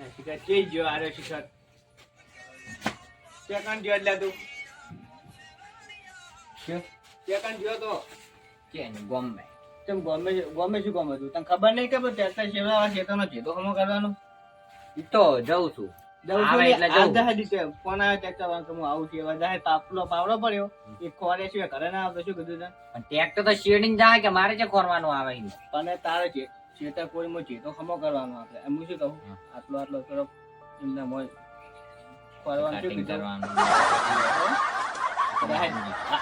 ને શિખર ચેઈ ગયો આરે શિખર? સેકન્ડ ગયો એટલે તું. સેકન્ડ ગયો તો. કે ગોમે. તેમ ગમે ગમે શું ગમે તું? તને ખબર નહીં કે ટ્રેક્ટર ચેવડાવવા ચેતનો જેતો હમો કરવાનો? તો જઉં છું. જવું આવે છું એટલે. દીતે ફોન આવ્યો હું આવું છું એવા જાહે પાપલો પાવડો પડ્યો. એ ખોરે છે ઘરે ના આવતો શું કીધું તને? પણ તો શેડિંગ જાય કે મારે જે ખોરવાનું આવે પણ તારે છે ચેતર કોળીમાં જેતો ખમો કરવાનો આપણે. એમ હું શું કહું? આટલો આટલો થોડો એમના મોય ફરવાનું શું કીધું?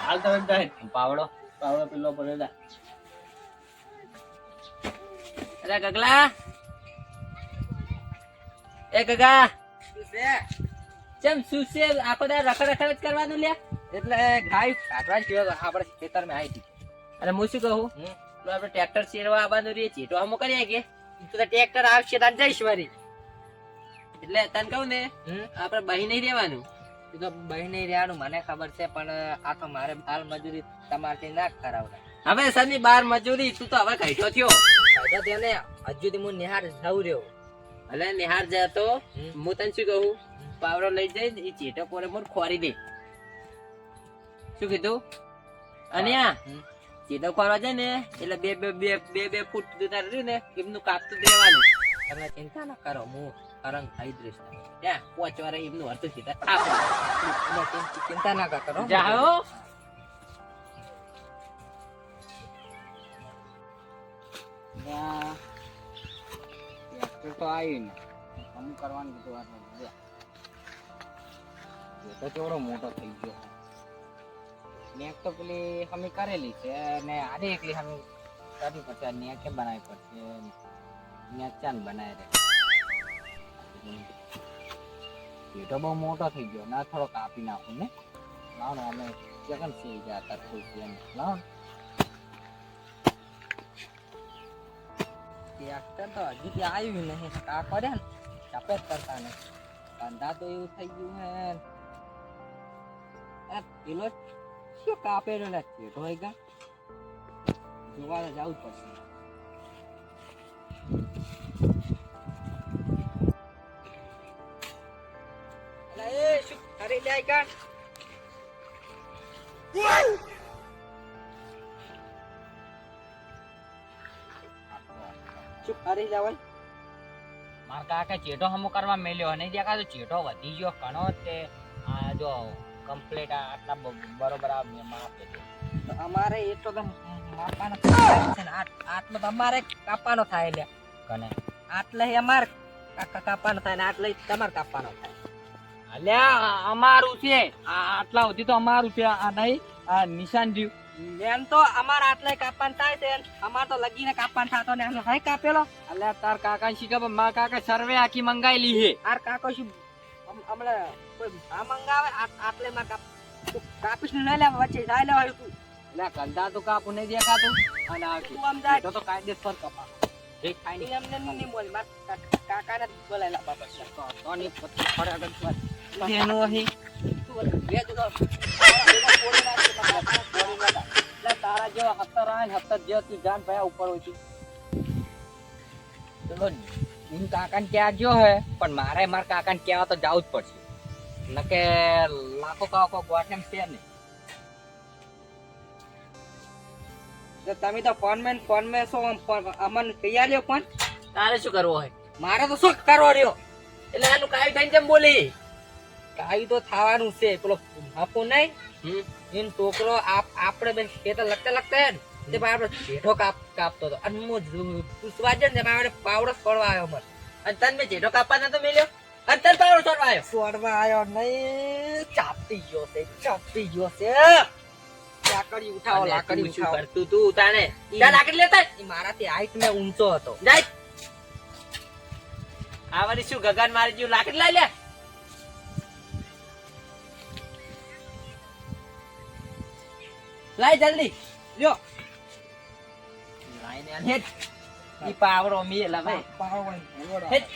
હાલ તમે પાવડો. પાવડો પેલો પડે દા. અરે ગગલા. એ ગગા. ચમ શું છે આખો દા રખડ રખડ જ કરવાનું લે એટલે ગાય કાઢવા જ આપણે ખેતરમાં આવી હતી અને હું શું કહું? તો આપણે ટ્રેક્ટર શેરવા આવવાનું રહીએ છીએ તો અમુક કરીએ કે? તો ટ્રેક્ટર આવશે તાન જઈશ વરી. એટલે તને કહું ને આપણે બહી નહીં રહેવાનું. એ તો બહેન રહેવાનું મને ખબર છે પણ આ તો મારે બાર મજૂરી તમારથી ના કરાવતા. હવે સની બાર મજૂરી તું તો હવે કઈઠો થયો. કઈઠો થયો ને હજુ હું નિહાર જવું રહ્યો. એટલે નિહાર જતો. હું તને શું કહું? પાવડો લઈ જઈ એ ચેટો પોરે મોર ખોરી દે. શું કીધું? અને આ ચેટો ખોરવા જાય ને એટલે બે બે બે બે બે ફૂટ સુધી તારે રહ્યું ને એમનું કાપતું દેવાનું તમે ચિંતા ના કરો હું કરંગ થઈ દઈશ ત્યાં પોચ રહી એમનું હરતું સીધા આપો ચિંતા ના કરો જાઓ ટ્રેક્ટર તો આવ્યું ને કરવાનું કીધું આટલું તો કેવડો મોટો થઈ ગયો. નેક તો પેલી હમી કરેલી છે ને આને એકલી હમી કરવી પડશે. આ નેક કેમ બનાવી પડશે? નેક ચાન બનાવી રહે તો બહુ મોટો થઈ ગયો. ના થોડો કાપી નાખું ને. લાવો ને, અમે જગન સી ગયા હતા ફૂલ એમ. લાવો ને. ટ્રેક્ટર તો હજી ત્યાં આવ્યું નહીં. કા કરે ને? સફેદ કરતા નહીં. ધંધા તો એવું થઈ ગયું આ પેલો શું કાપેલો નથી? ઢોઈ ગા. જોવા તો જવું પડશે. મારા કાકા ચેટો હમો કરવા મેલ્યો અને ત્યાં કાં તો ચેટો વધી ગયો, કણો તે, આ જો કમ્પ્લીટ આટલા બરોબર આ મેં માપે છે અમારે એટલો તો માપવાનો છે ને. આટલો તો અમારે કાપવાનો થાય લે કને? આટલે અમારે કા- કા- કાપવાનો થાય ને આટલે તમારે કાપવાનો થાય. અલ્યા અમારું છે. આ આટલા સુધી તો અમારું છે. આ નહીં આ નિશાન જીવ. એમ તો અમારે આટલે કાપવાનું થાય છે. અમારે તો લગીને કાપવાનો થતો ને એનો હાય કાપેલો? અલ્યા તાર કાકા શીખે મારા કાકા સર્વે આખી મંગાયેલી છે. આર કાકો શું હમણાં કોઈ આ મંગાવે આટ- આટલે માં કાપ કાપીશ ને લઈ લે વચ્ચે લઈ લેવા તું. અલ્યા કંધા તો કાપું નહીં દેખાતું? અને આ તું આમ જાય. તો કાયદેસર કપા જે ખાઈ તું એમને નહીં. બોલ માર કાકાને બોલાયેલા બાબા તો ની આગળ પર. અહીં. બે. એટલે તારા જેવા હતર આવે ને હતર જેવા તું જાન ભયા ઉપર હોય છે. ચલો એમ કાકાને ક્યાં ગયો હે પણ મારે મારા કાકાને કહેવા તો જવું જ પડશે. નકે લાખો કાકો ગોઠેમ છે નહીં. તમે તો ફોન મેન ફોન મેં શું આમ અમન અમને લ્યો ફોન. તારે શું કરવો હોય? મારે તો શું કરવો રહ્યો? એટલે આનું કાઈ થઈને જેમ બોલી? કાઈ તો થવાનું છે પેલો હપુ નહીં. છોકરો આપ આપણે બેન ખેતર લગતા લગતા હે ને તે ભાઈ આપણે જેઠો કાપ કાપતો હતો. અને હું પૂછવા જ ને આપણે પાવડો છોડવા આવ્યો મને અને તને મેં જેઠો કાપવા નતો મેલ્યો? અને તને પાવડો છોડવા આવ્યો? છોડવા આવ્યો નહીં. ચાપી ગયો છે ચાપી ગયો છે. લાકડી ઉઠાવો લાકડી ઉઠાવો. કરતું તું? તાણે ત્યાં લાકડી લેતા. મારાથી હાઈટ મેં ઊંચો હતો. જાય. આ વાળી શું ગગન મારી જેવું લાકડી લઈ લે. લાય જલ્દી. લ્યો. લાઈને આને હેઠ. ઈ પાવડો મેલા ભાઈ પાવડો ઘોડો. હેઠ.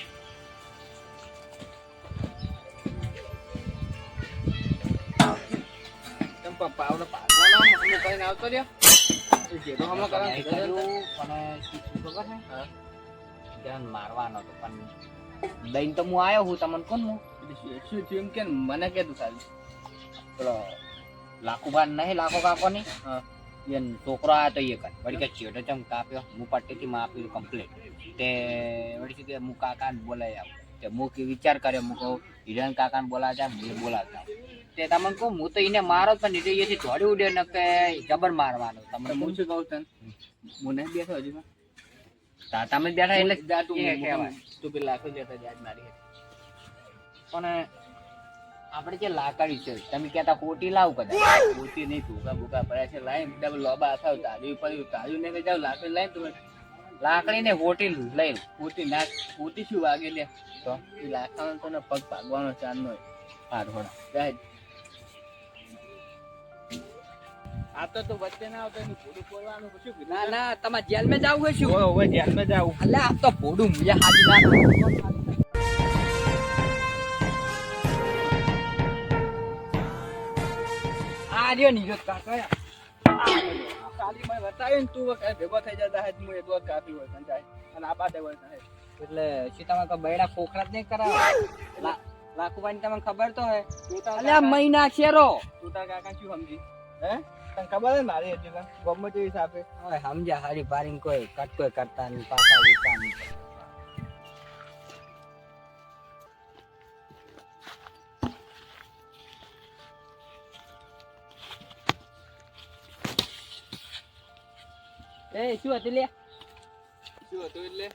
તમ પા- પાવડો પાડવાનો હમું કરીને આવતો રહ્યો એ જેતો હમો કરવાનું કીધું હતું. પણ શું થયું ખબર છે? ધ્યાન મારવાનો હતો પણ દઈને તો હું આવ્યો હું તમને કોણ હું શું શું થયું કે મને કે સારું પેલો લાખુભાઈ નહીં લાખો કાકો ની હા. એ છોકરો આવ્યો તો એ કર વળી કે ચેટો ચમ કાપ્યો? હું પટ્ટીથી માપ્યું કમ્પ્લીટ તે વળી શું કે હું કાકાને બોલાવી આવું. તે હું કે વિચાર કર્યો હું કહું હિરણ કાકાને બોલાવતા હું બોલાવતા તે તમને કહું હું તો એને મારો પણ નીચે એથી દોડી ઉડે ને કે જબર મારવાનો. તમને હું શું કહું તને? હું નહીં બેઠો હજુ તા- તમે બેઠા એટલે તું પેલા લાખો જતા જા મારી પણ આપણે જે લાકડી છે તમે કહેતા કોટી લાવ કદાચ. કોટી નહીં ભૂકા ભૂકા પડ્યા છે લાઈન ડબલ લોબા થાવ તાળ્યું પડ્યું તાળ્યું ને જાવ લાકડી લાઈન તું લાકડી ને કોટી લઈ કોટી ના કોટી શું વાગે લે? તો એ લાખાનો તો પગ ભાગવાનો ચાર નો હા થોડા આ તો તો વચ્ચે ના આવતો એનું ભૂડું ફોડવાનું શું? ના ના તમારે જેલમાં જવું હોય શું? હવે ધ્યાનમાં જાવ અલે આ તો ભોડું મુજે હાજી ના. આ રહ્યો નીરજ કાકા કાલી મને બતાવ્યું ને તું વખત ભેગો થઈ જતા હે હું એક વખત કાપી હોય સંજાય અને આ બાદ હોય એટલે શું તમે બૈડા ખોખરા જ નહીં કરાવો? લાખુભાઈ તમને ખબર તો હે તું તાર અલે મહિના શેરો. તું તાર કાકા શું સમજી? હે? તને ખબર હે મારી એટલે? ગમે તે હિસાબે હવે સમજ્યા હારી પારીને કોઈ કટકો કરતા નહીં પાછા નહીં એ શું હતું લે? શું હતું એટલે?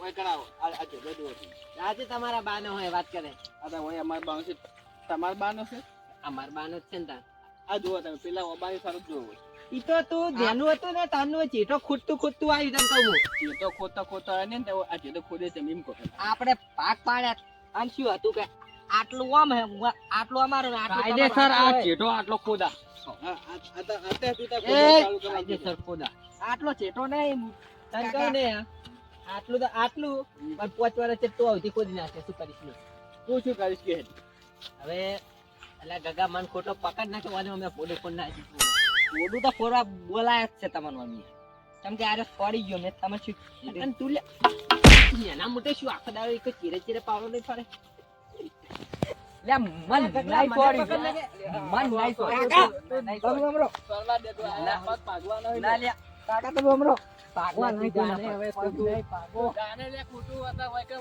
ઓય- કરાવો. આ આ જો બધું હતું. આજે તમારા બાનો હોય વાત કરે. આ ઓય અમાર બાનો છે. તમાર બાનો છે? અમાર બાનો જ છે ને આ જુઓ તમે પેલા ઓબાની સારું જોવો ઈ તો તું જેનું હતું ને તારનું ચીટો ખૂટતું ખૂટતું આવ્યું તને કહું એ તો ખોતા ખોતા આવે ને આ તો ખોદે છે એમ કહો. આપણે પાક પાડ્યા. અને શું હતું કે આટલું આમ હે આટલું અમારો ને આટલું કાયદેસર આ ચેટો આટલો ખોદા. કાયદેસર આટલો ચેટો નહીં. તને કહું ને આટલું તો આટલું. પણ પાંચ વર્ષ ચેટો આવતી ખોદી નાખે શું કરીશ તું શું કરીશ કે? હવે એટલે ગગા મન ખોટો પકડ નાખે વાને અમે પોલીસ ફોડ ના ફોડું તો ફોડવા બોલાય જ છે તમને મમ્મી કેમ કે આરે ફોડી ગયો મેં તમે શું તું લે એના મોટે શું આખો દાડો એક ચીરે ચીરે પાવડો નહીં ફરે? લે મન નાઈ ફોડી મન નાઈ ફોડી તમે બમરો કરવા દે તો આ પગ પાગવાનો ના લે. કાકા તો બમરો પાગવા નહીં જાને હવે ખોટું. પાગો જાને લે ખોટું હતા હોય કે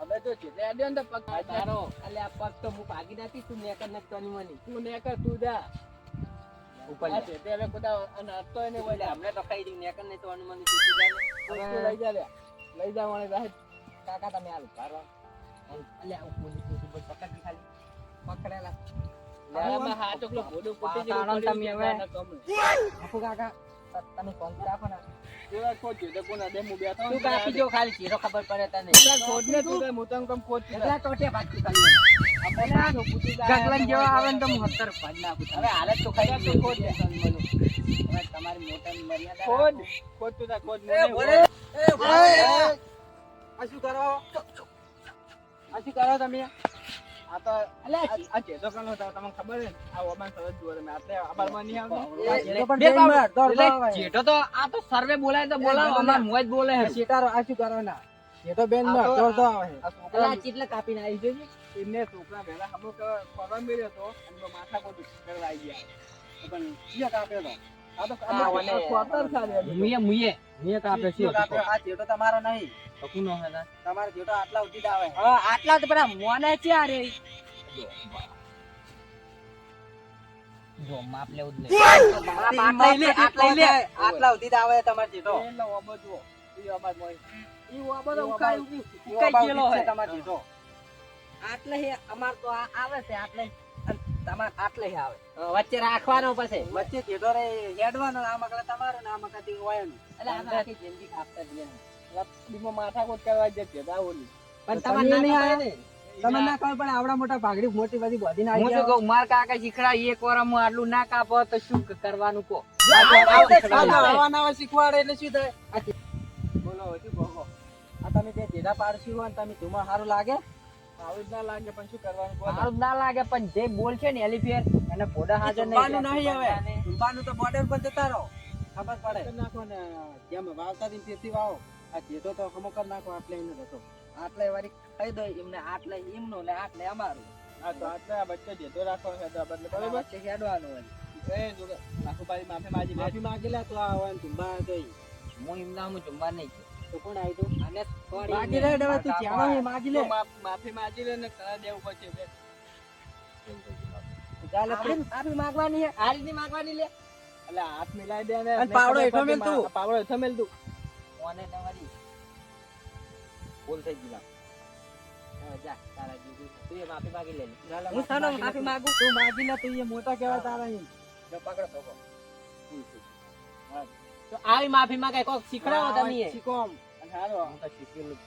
હવે તો જેટલે આડ્યો ને તો પગ તારો. અલે આ પગ તો હું ભાગી તું નથી તો ની મની. તું ને કર તું જા. ઉપર લે. જેટલે હવે ખોટા અને હતો એને બોલ્યા હમણાં તો ખાઈ દી નેકર નહીં તો ની. મની તૂટી તું લઈ જા લે. લઈ જા મને કાકા તમે અલે આ ઉપર પકડી ખાલી. તમે. ના ફોન રાખો ને તો કાપી જો ખાલી ચીરો ખબર પડે તને ખોટ ને તું કઈ તને કેમ છે? એટલા ટોટે ભાગતી ખાલી ના. ગગલન જેવા આવે ને તો હું હત્તર ભાગ નાખું હવે હાલત તો ખાઈ તો ખોટ છે. હવે તમારી મોટાની મર્યાદા રાખો. ખોટ તું એ એ. આ શું કરો આ શું કરો તમે આ તો આ આ કનો તમને ખબર છે? આ ઓબાન સરસ જુઓ તમે. આપણે આબારમાં નહીં આવતું? જેઠો તો આ તો સર્વે બોલાય તો બોલાવો અમાર મોજ બોલે હે શિકારો આ શું કરવાના? એ તો બેન આ તો- આવે. આ ચીટલે કાપીને આવી જોઈ એમને છોકરા વહેલા હમો કરવા મળ્યો હતો અને એમાં કરવા આવી ગયા. પણ કયો કાપ્યો તો? મુયે મુયે મુયે કાપે કયો આ જેઠો તમારો નહીં. તો કુનો હે તમારો આટલા હા આટલા તો પેલા મોને છે અરે જો માપ લેવું જ નહીં. આટલા ઉઠી જ આવે તમારો જેઠો. એટલે ઓબો જુઓ. ઈ ઓબાદ મોય. ઈ વાબો તો ઉકાઈ ઓબાદ- ઉકી- ઈ ઉકાઈ ગયેલો હે. છે તમારો આટલે હે અમાર તો આ આવે છે આટલે. તમાર આટલે આવે. વચ્ચે રાખવાનો પછી. વચ્ચે કીધો રે હેડવાનો આ મકડા તમારો ને આ મકડા વાયનો એટલે આખી જિંદગી કાપતા જ રહેવાનું. બીમાં માથાકૂટ કરવા જ જતી ઓલી. પણ તમારે ના ખબર ને. તમે ના. ખબર પડે આવડા મોટા ભાગડી મોટી બધી બોધી હું શું કહું માર કાકા શીખડા એક વાર હું આટલું ના કાપો તો શું કરવાનું કો શીખવાડે. એટલે શું થાય? બોલો હજુ ભોગો આ તમે જે જેડા પાડશી હોય ને તમે ધુમા સારું લાગે? આવું જ ના લાગે પણ શું કરવાનું બોલો. સારું ના લાગે પણ જે બોલ છે ને એલી એને પોડા હાજર ધુંબાનું નહીં હવે. ધુંબાનું તો બોર્ડર પર જતા રહો. ખબર પડે. નાખો ને જેમ વાવતા હતી તેથી વાવો. આ જેઠો તો હમો નાખો આટલે એનો હતો આટલે વારી કહી દો એમને આટલે એમનો ને આટલે અમારું. આ તો આટલે આ બચ્ચે જેતો રાખવાનો છે બરાબર? છે હેડવાનું હોય. એ જો નાખુભાઈ માફી માગી માફી માંગી લે તો આ હોય તો હું એમના હું જમવા નહીં. તો કોણ આવી તું અને માગી લે હવે તું જ્યાં હોય માગી લે. માફી માગી લે ને કરા દેવું પછી ચાલે માફી માંગવાની હે. આ રીતની માંગવાની લે. એટલે હાથ મિલાઈ દે ને. પાવડો હેઠો મેલ તું. પાવડો હેઠો મેલ તું. કોને તમારી? ભૂલ થઈ ગઈ જા તારા જીજુ તું એ માફી માગી લે હું સાનો માફી માગું? તું માગી લે તું એ મોટા કેવા તારા અહીં લો, પકડો ધોકો. તો આવી માફી માંગે કોક શીખડાવો તમે શીખો આમ. હારો હું તો શીખેલું.